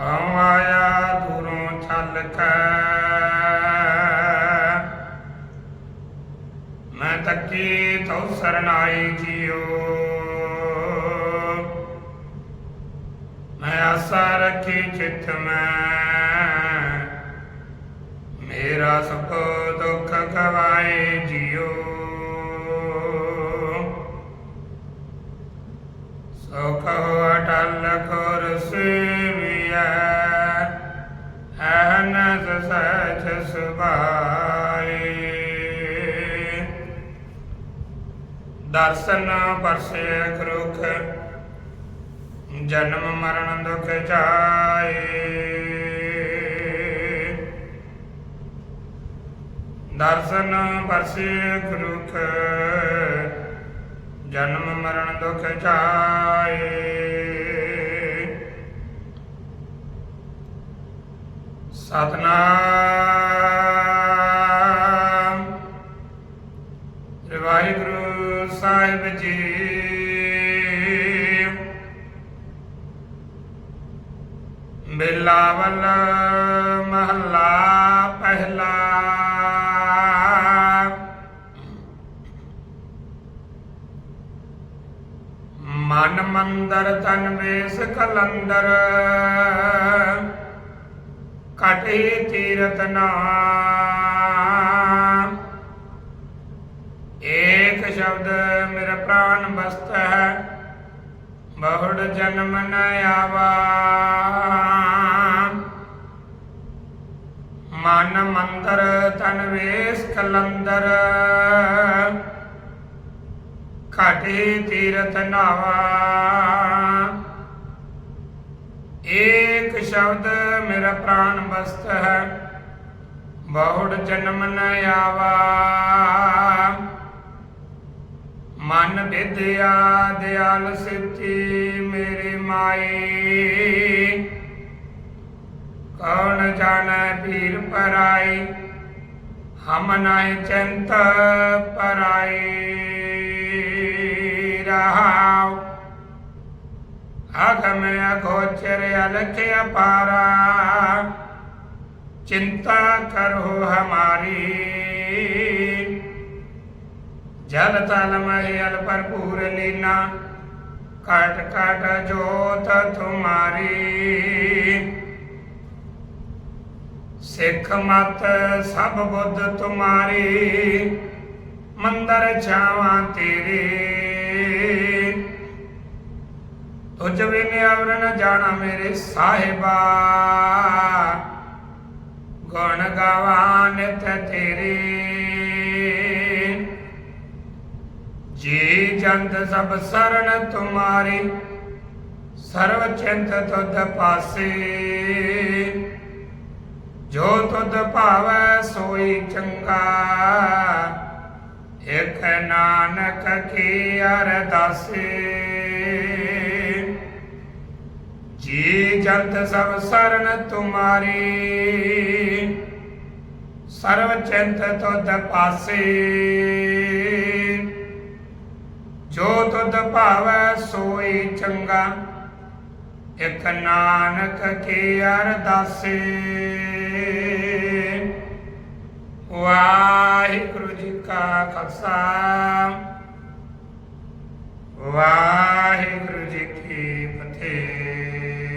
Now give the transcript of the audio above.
ਹਉ ਆਇਆ ਦੂਰੋਂ ਛਲ ਕੇ। ਮੈਂ ਤੱਕੀ ਤਉ ਸਰਨਾਈ ਜੀਓ। ਮੈਂ ਆਸਾ ਰੱਖੀ ਚਿਤ ਮੈਂ। ਮੇਰਾ ਸਭ ਦੁੱਖ ਗਵਾਏ ਜੀਓ। ਸੁਖ ਅਟਲ ਕੁਰਸੀਵੀਐ ਅਹਨਸ ਸਚ ਸੁਭਾਏ। ਦਰਸ਼ਨ ਪਰਸੇ ਕਰੁਖ ਜਨਮ ਮਰਨ ਦੁਖ ਜਾਏ ਦਰਸ਼ਨ ਪਰਸੇ ਕਰੁਖ ਜਨਮ ਮਰਨ ਦੁਖ ਜਾਏ ਸਤਨਾਮ। ਵਾਹਿਗੁਰੂ ਸਾਹਿਬ ਜੀ। ਬਿਲਾਵਲ ਮਹੱਲਾ ਪਹਿਲਾ। ਮਨ ਮੰਦਰ ਤਨ ਵੇਸ ਕਲੰਦਰ। ਕਟੇ ਤੀਰਤ ਨਾਮ। ਏਕ ਸ਼ਬਦ ਮੇਰਾ ਪ੍ਰਾਨ ਬਸਤ ਹੈ ਬਹੁੜ ਜਨਮ ਨ ਆਵਾ। ਮਨ ਮੰਦਰ ਤਨ ਵੇਸ ਕਲੰਦਰ ਘਾਟੇ ਤੀਰਥ ਨਾਵਾ। ਏਕ ਸ਼ਬਦ ਮੇਰਾ ਪ੍ਰਾਨ ਬਸਤ ਹੈ। ਬਹੁੜ ਜਨਮ ਨ ਆਵਾ। ਮਨ ਵਿਦਿਆ ਦਿਆਲ ਸਿੱਧੀ ਮੇਰੇ ਮਾਈ ਕੌਣ ਜਾਣੈ ਪੀਰ ਪਰਾਈ ਹਮ ਨਾਇ ਚੰਤ ਪਰਾਈ ਰਹਾਉ ਅਗਮ ਅਗੋਚਰ ਅਲਖ ਅਪਾਰਾ चिंता करो हमारी जल तल महल भरपूर लीना कट कट जोत तुम्हारी सिख मत सब बुद्ध तुम्हारी मंदर छावा तेरे ਤੁਝ ਬਿਨ ਅਵਰ ਨ ਜਾਣਾ ਮੇਰੇ ਸਾਹਿਬਾ। ਗੁਣ ਗਵਾਨ ਤੇ ਤੇਰੇ। ਜੀ ਜੰਤ ਸਭ ਸਰਣ ਤੁਮਾਰੀ, ਸਰਵ ਚਿੰਤ ਤੁਧ ਪਾਸੇ। ਜੋ ਤੁਧ ਭਾਵੈ ਸੋਈ ਚੰਗਾ ਇਕ ਨਾਨਕ ਕੀ ਅਰਦਾਸੇ। ਜੀ ਜੰਤ ਸਭ ਸਰਨ ਤੁਮਾਰੀ। ਸਰਵ ਚਿੰਤ ਤੁਧ ਪਾਸੇ। ਜੋ ਤੁਧ ਭਾਵੈ ਸੋਈ ਚੰਗਾ, ਇਕ ਨਾਨਕ ਕੀ ਅਰਦਾਸੇ ਵਾਹਿਗੁਰੂ ਜੀ ਕਾ ਖਾਲਸਾ। ਵਾਹਿਗੁਰੂ ਜੀ ਕੀ ਫਤਿਹ।